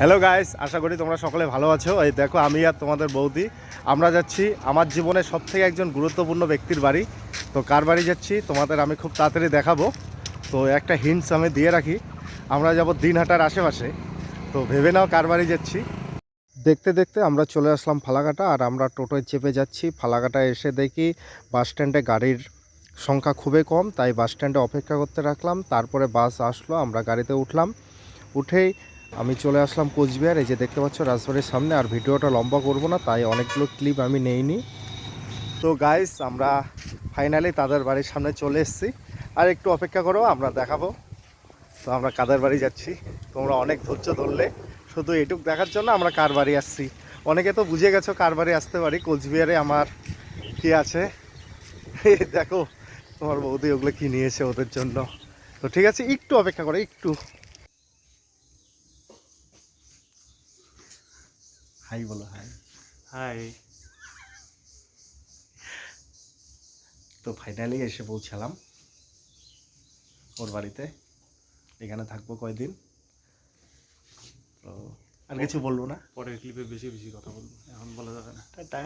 Hello guys আশা করি তোমরা সকলে ভালো আছো। এই দেখো, আমি আর তোমাদের বৌদি। আমরা যাচ্ছি আমার জীবনের সব থেকে একজন গুরুত্বপূর্ণ ব্যক্তির বাড়ি। তো কার বাড়ি যাচ্ছি? তোমাদের আমি খুব তাড়াতাড়ি দেখাবো। তো একটা হিন্টস আমি দিয়ে রাখি। আমরা যাব দিনহাটার আশেপাশে। তো ভেবে নাও কার বাড়ি যাচ্ছি। দেখতে দেখতে আমরা চলে আসলাম ফালাকাটা আর আমরা টোটোয় চেপে যাচ্ছি। ফালাকাটা এসে দেখি বাস স্ট্যান্ডে গাড়ির সংখ্যা খুবই কম, তাই বাস স্ট্যান্ডে অপেক্ষা করতে রাখলাম। তারপরে বাস আসলো, আমরা গাড়িতে উঠলাম। উঠেই আমি চলে আসলাম কোচবিহার, এই যে দেখতে পাচ্ছ রাজবাড়ির সামনে, আর ভিডিওটা লম্বা করব না, তাই অনেকগুলো ক্লিপ আমি নেইনি। তো গাইস আমরা ফাইনালি তাদের বাড়ির সামনে চলে এসেছি। আর একটু অপেক্ষা করো, আমরা দেখাবো। তো আমরা কাদের বাড়ি যাচ্ছি? তোমরা অনেক ধৈর্য ধরলে। শুধু এটুক দেখার জন্য আমরা কার বাড়ি আসছি। অনেকে তো বুঝে গেছো কার বাড়ি আসতে পারি, কোচবিহারে আমার কি আছে? দেখো, তোমার বৌদি ওগুলো কি নিয়েছে ওদের জন্য। তো ঠিক আছে, একটু অপেক্ষা করো, একটু। হাই বলো হাই। হাই। তো ফাইনালি এসে পৌঁছালাম ওর বাড়িতে। এখানে থাকব কয়দিন? তো আর কিছু বলব না? পরের ক্লিপে বেশি বেশি কথা বলব এখন বলা যাবে না। টাটা।